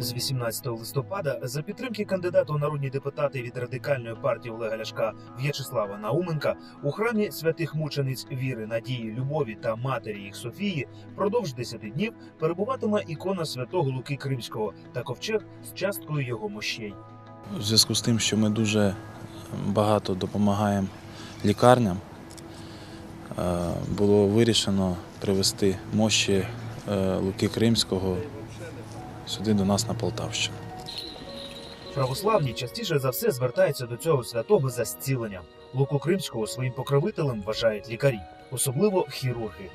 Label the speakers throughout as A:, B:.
A: З 18 листопада за підтримки кандидата у народні депутати від радикальної партії Олега Ляшка В'ячеслава Науменка у храмі святих мучениць віри, надії, любові та матері їх Софії впродовж 10 днів перебуватиме ікона святого Луки Кримського та ковчег з часткою його мощей.
B: У зв'язку з тим, що ми дуже багато допомагаємо лікарням, було вирішено привезти мощі е, Луки Кримського сюди до нас на Полтавщину.
A: Православні частіше за все звертаються до цього святого за зціленням. Луку Кримського своїм покровителем вважають лікарі, особливо хірурги.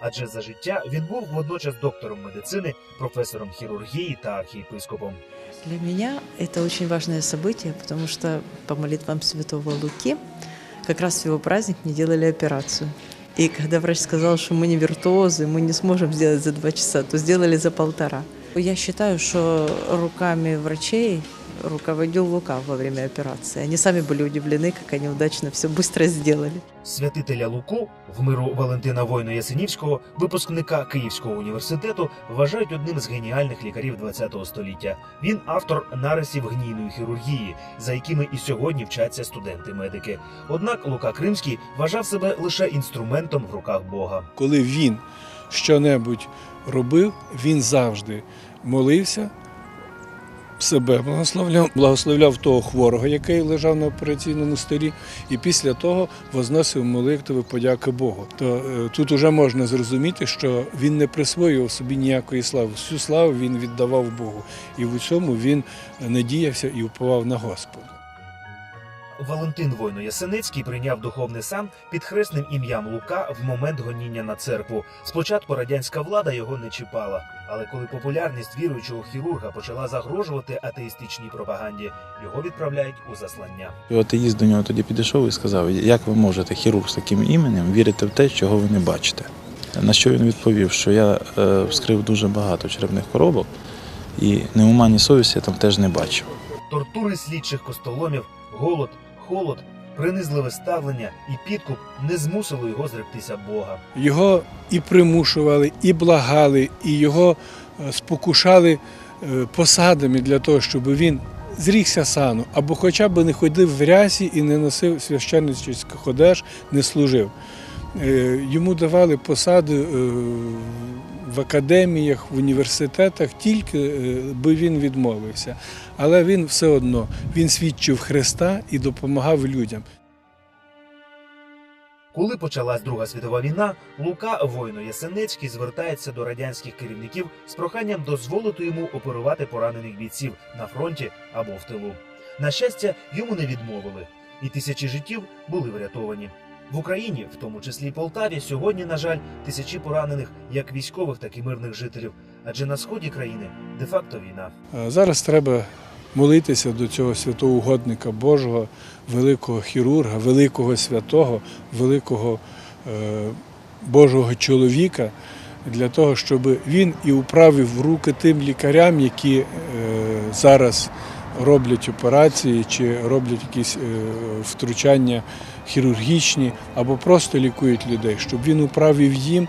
A: Адже за життя він був водночас доктором медицини, професором хірургії та архієпископом.
C: Для меня это очень важное событие, потому что по молитвам святого Луки как раз в его праздник мне делали операцию. И когда врач сказал, что мы не виртуозы, мы не сможем сделать за два часа, то сделали за полтора. Я считаю, что руками врачей руководил Лука во время операции. Они сами были удивлены, как они удачно все быстро сделали.
A: Святителя Луку в миру Валентина Войно Ясенівського, випускника Київського університету, вважають одним з геніальних лікарів ХХ століття. Він автор нарисів гнійної хірургії, за якими і сьогодні вчаться студенти-медики. Однак Лука Кримський вважав себе лише інструментом в руках Бога.
D: коли він що-небудь робив, він завжди молився, себе благословляв, благословляв того хворого, який лежав на операційному столі, і після того возносив молитви подяки Богу. То е, тут уже можна зрозуміти, що він не присвоював собі ніякої слави. Всю славу він віддавав Богу. І в цьому він надіявся і уповав на Господа.
A: Валентин Войно Ясенецький прийняв духовний сан під хресним ім'ям Лука в момент гоніння на церкву. Спочатку радянська влада його не чіпала, але коли популярність віруючого хірурга почала загрожувати атеїстичній пропаганді, його відправляють у заслання.
B: Атеїст до нього тоді підійшов і сказав, як ви можете, хірург з таким іменем, вірити в те, чого ви не бачите. На що він відповів, що я е, вскрив дуже багато черепних коробок, і ні ума, совісті я там теж не бачив.
A: Тортури слідчих костоломів, голод, холод, принизливе ставлення і підкуп не змусило його зректися Бога.
D: Його і примушували, і благали, і його е, спокушали е, посадами для того, щоб він зрікся сану, або хоча б не ходив в рясі і не носив священницьких одеж, не служив. Е, Йому давали посади е, в академіях, в університетах, тільки е, би він відмовився. Але він все одно він свідчив Христа і допомагав людям.
A: Коли почалась Друга світова війна, Лука Войно Ясенецький звертається до радянських керівників з проханням дозволити йому оперувати поранених бійців на фронті або в тилу. На щастя, йому не відмовили, і тисячі життів були врятовані. В Україні, в тому числі Полтаві, сьогодні, на жаль, тисячі поранених як військових, так і мирних жителів. Адже на сході країни де-факто війна.
D: Зараз треба молитися до цього святого угодника Божого, великого хірурга, великого святого, великого е, Божого чоловіка, для того, щоб він і управив руки тим лікарям, які е, зараз роблять операції чи роблять якісь е, втручання хірургічні або просто лікують людей, щоб він управив їм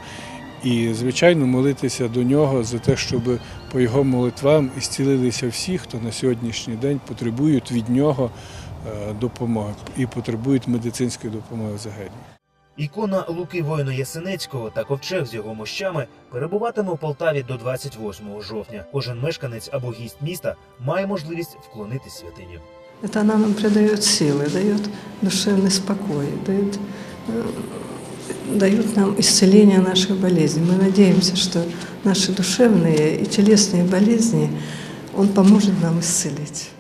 D: і, звичайно, молитися до нього за те, щоб по його молитвам ісцілилися всі, хто на сьогоднішній день потребують від нього е, допомоги і потребують медицинської допомоги взагалі.
A: Ікона Луки Воїна Ясенецького та ковчег з його мощами перебуватиме у Полтаві до 28 жовтня. Кожен мешканець або гість міста має можливість вклонитись святині.
E: Это она нам придает силы, дает душевный спокой, дает, э, дает нам исцеление наших болезней. Мы надеемся, что наши душевные и телесные болезни Он поможет нам исцелить.